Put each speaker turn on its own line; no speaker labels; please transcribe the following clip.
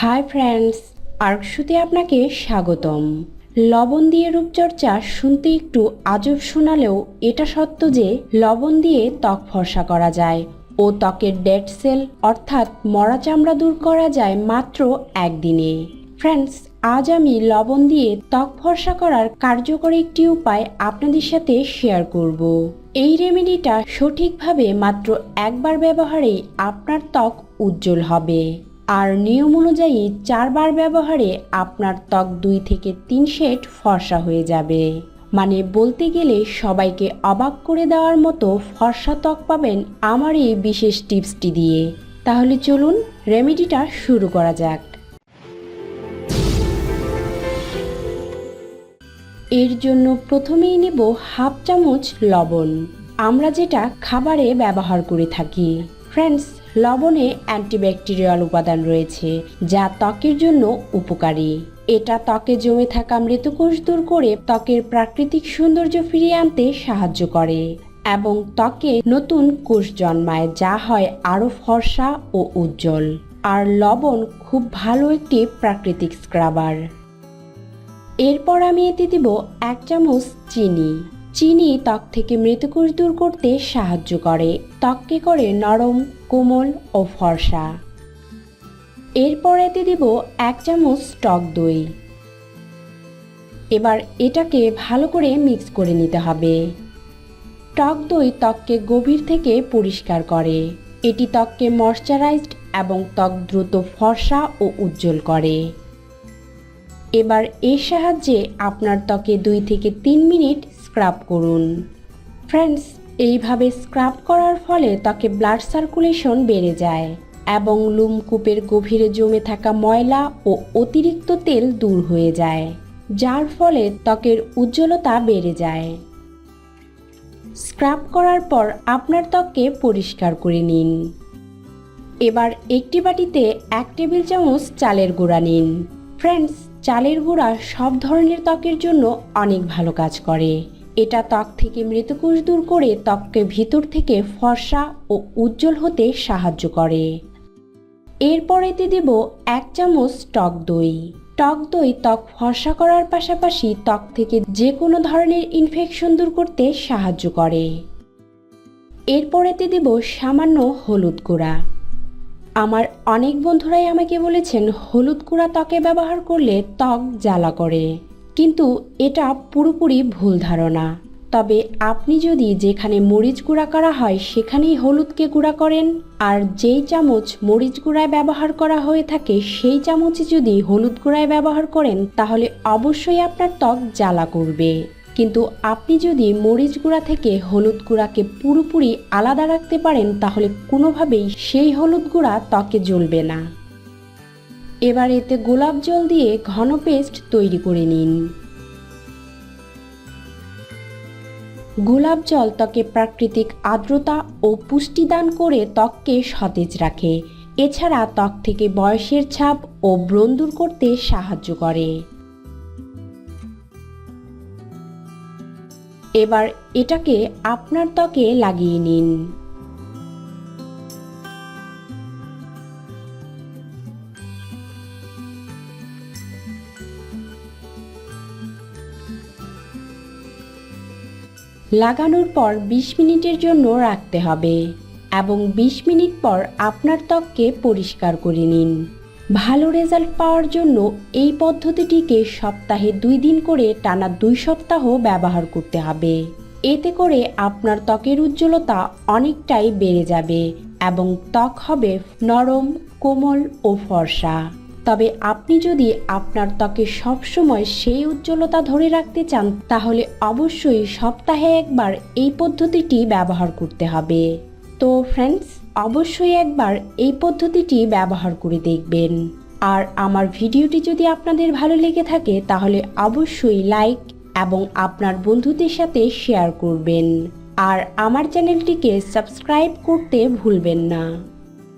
Hi friends, আর্কশুতে আপনাকে স্বাগতম। লবণ দিয়ে রূপচর্চা শুনতে একটু আজব শোনালেও এটা সত্য যে লবণ দিয়ে ত্বক ফর্সা করা যায় ও ত্বকের ডেড সেল অর্থাৎ মরা চামড়া দূর করা যায় মাত্র একদিনে। ফ্রেন্ডস, আজ আমি লবণ দিয়ে ত্বক ফর্সা করার কার্যকর একটি উপায় আপনাদের সাথে শেয়ার করব। এই রেমেডিটা সঠিকভাবে মাত্র একবার ব্যবহারেই আপনার ত্বক উজ্জ্বল হবে। আর নিয়ম অনুযায়ী চারবার ব্যবহারে আপনার ত্বক দুই থেকে তিন শেড ফর্সা হয়ে যাবে। মানে বলতে গেলে সবাইকে অবাক করে দেওয়ার মতো ফর্সা ত্বক পাবেন আমার এই বিশেষ টিপসটি দিয়ে। তাহলে চলুন রেমেডিটা শুরু করা যাক। এর জন্য প্রথমেই নেব হাফ চামচ লবণ। আমরা যেটা খাবারে ব্যবহার করে থাকি। ফ্রেন্ডস লবণে অ্যান্টিব্যাকটেরিয়াল উপাদান রয়েছে, যা ত্বকের জন্য উপকারী। এটা ত্বকে জমে থাকা মৃতকোষ দূর করে ত্বকের প্রাকৃতিক সৌন্দর্য ফিরিয়ে আনতে সাহায্য করে এবং ত্বকে নতুন কোষ জন্মায়, যা হয় আরও ফর্সা ও উজ্জ্বল। আর লবণ খুব ভালো একটি প্রাকৃতিক স্ক্রাবার। এরপর আমি এতে দিব এক চামচ চিনি। চিনি ত্বক থেকে মৃতকোষ দূর করতে সাহায্য করে। ত্বককে করে নরম, কোমল ও ফর্সা। এরপর এতে দিব এক চামচ টক দই। এবার এটাকে ভালো করে মিক্স করে নিতে হবে। টক দই ত্বককে গভীর থেকে পরিষ্কার করে। এটি ত্বককে ময়শ্চারাইজড এবং ত্বক দ্রুত ফর্সা ও উজ্জ্বল করে। এবার এর সাহায্যে আপনার ত্বকে দুই থেকে তিন মিনিট স্ক্রাব করুন। ফ্রেন্ডস এইভাবে স্ক্রাব করার ফলে ত্বকে ব্লাড সার্কুলেশন বেড়ে যায় এবং লুমকূপের গভীরে জমে থাকা ময়লা ও অতিরিক্ত তেল দূর হয়ে যায়, যার ফলে ত্বকের উজ্জ্বলতা বেড়ে যায়। স্ক্রাব করার পর আপনার ত্বককে পরিষ্কার করে নিন। এবার একটি বাটিতে এক টেবিল চামচ চালের গুঁড়া নিন। ফ্রেন্ডস চালের গুঁড়া সব ধরনের ত্বকের জন্য অনেক ভালো কাজ করে। এটা ত্বক থেকে মৃতকোষ দূর করে ত্বককে ভিতর থেকে ফর্সা ও উজ্জ্বল হতে সাহায্য করে। এরপর এতে দেব এক চামচ টক দই। টক দই ত্বক ফর্সা করার পাশাপাশি ত্বক থেকে যে কোনো ধরনের ইনফেকশন দূর করতে সাহায্য করে। এরপর এতে দেব সামান্য হলুদ গুঁড়া। আমার অনেক বন্ধুরাই আমাকে বলেছেন, হলুদ গুঁড়া ত্বকে ব্যবহার করলে ত্বক জ্বালা করে। কিন্তু এটা পুরোপুরি ভুল ধারণা। তবে আপনি যদি যেখানে মরিচ গুঁড়া করা হয় সেখানেই হলুদকে গুঁড়া করেন, আর যেই চামচ মরিচ গুঁড়ায় ব্যবহার করা হয়ে থাকে সেই চামচে যদি হলুদ গুঁড়ায় ব্যবহার করেন, তাহলে অবশ্যই আপনার ত্বক জ্বালা করবে। কিন্তু আপনি যদি মরিচ গুঁড়া থেকে হলুদ গুঁড়াকে পুরোপুরি আলাদা রাখতে পারেন, তাহলে কোনোভাবেই সেই হলুদ গুঁড়া ত্বকে জ্বলবে না। এবার এতে গোলাপ জল দিয়ে ঘন পেস্ট তৈরি করে নিন। গোলাপ জল ত্বকে প্রাকৃতিক আর্দ্রতা ও পুষ্টি দান করে ত্বককে সতেজ রাখে। এছাড়া ত্বক থেকে বয়সের ছাপ ও ব্রণ দূর করতে সাহায্য করে। এবার এটাকে আপনার ত্বকে লাগিয়ে নিন। লাগানোর পর ২০ মিনিটের জন্য রাখতে হবে এবং ২০ মিনিট পর আপনার ত্বককে পরিষ্কার করে নিন। ভালো রেজাল্ট পাওয়ার জন্য এই পদ্ধতিটিকে সপ্তাহে দুই দিন করে টানা দুই সপ্তাহ ব্যবহার করতে হবে। এতে করে আপনার ত্বকের উজ্জ্বলতা অনেকটাই বেড়ে যাবে এবং ত্বক হবে নরম, কোমল ও ফর্সা। তবে আপনি যদি আপনার ত্বকে সবসময় সেই উজ্জ্বলতা ধরে রাখতে চান, তাহলে অবশ্যই সপ্তাহে একবার এই পদ্ধতিটি ব্যবহার করতে হবে। তো ফ্রেন্ডস অবশ্যই একবার এই পদ্ধতিটি ব্যবহার করে দেখবেন। আর আমার ভিডিওটি যদি আপনাদের ভালো লেগে থাকে, তাহলে অবশ্যই লাইক এবং আপনার বন্ধুদের সাথে শেয়ার করবেন। আর আমার চ্যানেলটিকে সাবস্ক্রাইব করতে ভুলবেন না।